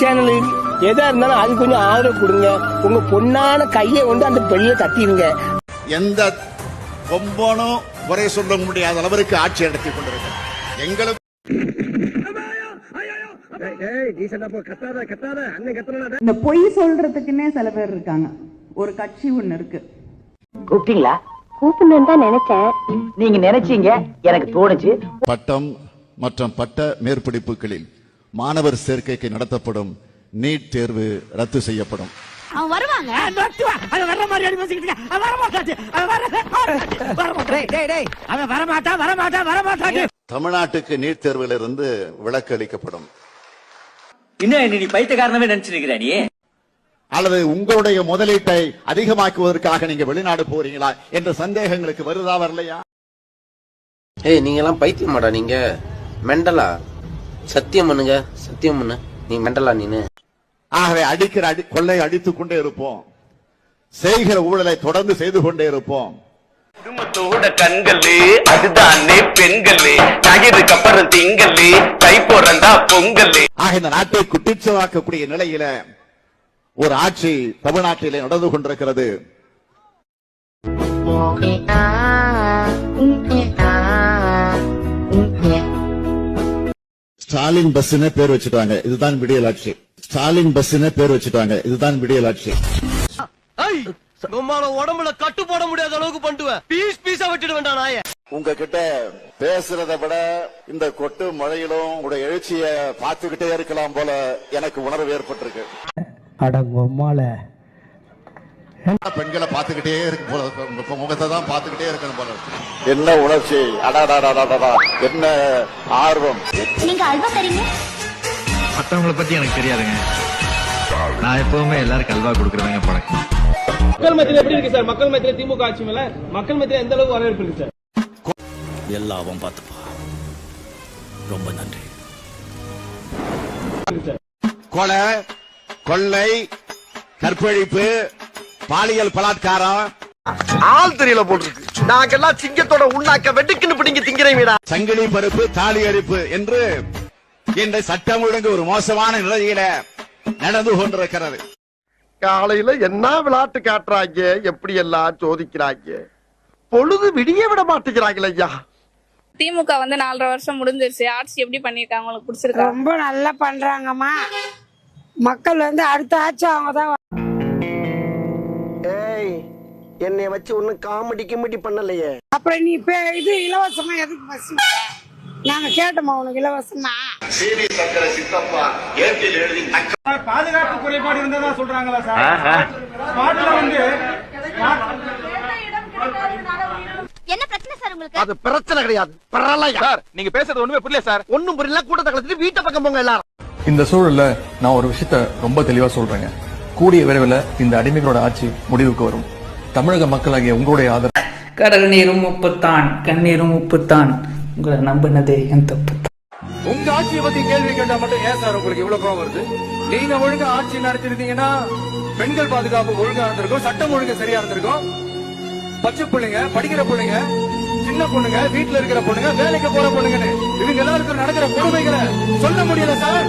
Channel எதா இருந்தாலும் அது கொஞ்சம் ஆதரவு கொடுங்க. உங்க பொண்ணான கையை கொண்டு அந்த பெண்ணில தட்டிடுங்க. எந்த கொம்பனும் குறை சொல்ல முடியாத அளவிற்கு ஆட்சி நடத்தி கொண்டிருக்கிறது. எங்களுக்கு இந்த பொய் சொல்றதுக்குன்னே சில பேர் இருக்காங்க. ஒரு கட்சி ஒண்ணு இருக்கு. கூப்பிட்டீங்களா? கூப்பிடணும்னு தான் நினைச்சேன். நீங்க நினைச்சீங்க எனக்கு தோணுச்சு. பட்டம் மற்றும் பட்ட மேற்படிப்புகளில் மாணவர் சேர்க்கைக்கு நடத்தப்படும் நீட் தேர்வு ரத்து செய்யப்படும். அவன் வருவாங்க. தமிழ்நாட்டுக்கு நீட் தேர்விலிருந்து விலக்கு அளிக்கப்படும். இன்னும் நீ பைத்தியக்காரனவே நினைச்சிருக்கிற நீ? அல்லது உங்களுடைய முதலீட்டை அதிகமாக்குவதற்காக நீங்க வெளிநாடு போறீங்களா என்ற சந்தேகங்களுக்கு வருதா வரலையா? ஏய் நீங்க எல்லாம் பைத்தியமாடா நீங்க. மெண்டலா? சத்தியம் பண்ணுங்க சத்தியம் பண்ணு. நீ மெண்டலா நீனு. ஆகவே அடிக்கிற அடி கொள்ளை அடித்துக் கொண்டே இருப்போம். செய்கிற ஊழலை தொடர்ந்து செய்து கொண்டே இருப்போம். குடும்பத்தோட கண்களே அதுதானே பெண்களே. ஞாயிறுக்கு அப்புறம் திங்களே கை பிறந்தா பொங்கலே. ஆக இந்த நாட்டை குட்டிச்சவாக்கக்கூடிய நிலையில ஒரு ஆட்சி தமிழ்நாட்டிலே நடந்து கொண்டிருக்கிறது. ஸ்டாலின் பஸ்னே பேர் வச்சுட்டாங்க. இதுதான் விடியல் ஆட்சி. ஸ்டாலின் பஸ்னே பேர் வச்சுட்டாங்க. இதுதான் விடியல் ஆட்சி. உடம்புல கட்டு போட முடியாத அளவுக்கு பண்ணுவேன் பீஸ் பீஸா விட்டுட்டு வேண்டாம் நாய. உங்ககிட்ட பேசுறதை விட இந்த கொட்டு மழையிலும் உங்களுடைய எழுச்சிய பார்த்துக்கிட்டே இருக்கலாம் போல எனக்கு உணர்வு ஏற்பட்டிருக்கு. பெண்களை பார்த்துக்கிட்டே இருக்கும் போல முகத்தை தான் பார்த்துக்கிட்டே இருக்கணும் போல. என்ன உணர்ச்சி? அடாடாடாடாடா என்ன ஆர்வம்? நீங்க அல்வா தரீங்க? மத்தவங்கள பத்தி எனக்கு தெரியாதுங்க. நான் எப்பவுமே எல்லாருக்கும் அல்வா கொடுக்கறதாங்க பழக்கம் மக்கள் மத்தியில எப்படி இருக்கு சார்? மக்கள் மத்தியில திமுக ஆட்சி மேல மக்கள் மத்தியில எந்த அளவுக்கு வரவேற்பு இருக்கு சார்? எல்லாம் பார்த்துப்பா. ரொம்ப நன்றி. கொலை கொள்ளை கற்பழிப்பு பாலியல் பலாத்காரம். ஆள் தெரியல போட்டுருக்கு நாங்கெல்லாம் சிங்கத்தோட உண்ணாக்க வெட்டுக்குன்னு பிடிங்க திங்கிறீங்கடா சங்கிலி பருப்பு தாலி அரிப்பு என்று இந்த சட்டம் ஒழுங்கு ஒரு மோசமான நிலையில நடந்து கொண்டிருக்கிறது. காலையில என்ன விளையாட்டு காட்டுறாங்க? எப்படி எல்லாம் சோதிக்கிறாங்க? பொழுது விடிய விட மாட்டேங்கிறாங்களே ஐயா. திமுக வந்து நாலரை வருஷம் முடிஞ்சிருச்சு. ஆட்சி எப்படி பண்ணிருக்காங்க உங்களுக்கு பிடிச்சிருக்கா? ரொம்ப நல்லா பண்றாங்கம்மா. மக்கள் வந்து அடுத்த ஆட்சி அவங்க தான் என்னை வச்சு ஒன்னும் காமெடி கிமெடி பண்ணலையே. அப்புறம் நீ இப்ப இது இலவசமா எதுக்கு பஸ் நாங்க கேட்டோமா உனக்கு இலவசமா? பாதுகாப்பு குறைபாடு இருந்ததா சொல்றாங்களா சார்? ஸ்பாட்ல வந்து என்ன பிரச்சனை சார் உங்களுக்கு? அது பிரச்சனை கிடையாது. சார் நீங்க பேசுறது ஒண்ணுமே புரியல சார். ஒண்ணும் புரியல. கூட்டத்தை கலந்துட்டு வீட்டை பக்கம் போங்க எல்லாரும். இந்த சூழல்ல நான் ஒரு விஷயத்த ரொம்ப தெளிவா சொல்றேங்க. கூடிய விரைவில் இந்த அடிமைகளோட ஆட்சி முடிவுக்கு வரும். தமிழக மக்களாகிய உங்களுடைய ஆதரவு. கடல் நீரும் உப்புத்தான் கண்ணீரும் உப்புத்தான். உங்களை நம்பினதே என் தப்பு. உங்க ஆட்சியை பத்தி கேள்வி கேட்டா மட்டும் ஏன் சார் உங்களுக்கு இவ்வளவு கோவம் வருது? நீங்க ஒழுங்கா ஆட்சி நடத்திருந்தீங்கன்னா பெண்கள் பாதுகாப்பு ஒழுங்கா இருந்திருக்கும் சட்டம் ஒழுங்கு சரியா இருந்திருக்கும். பச்சை பிள்ளைங்க படிக்கிற பிள்ளைங்க சின்ன பொண்ணுங்க வீட்டுல இருக்கிற பொண்ணுங்க வேலைக்கு போற பொண்ணுங்கன்னு இவங்க எல்லாருக்கும் நடக்கிற கொடுமைகளை சொல்ல முடியல சார்.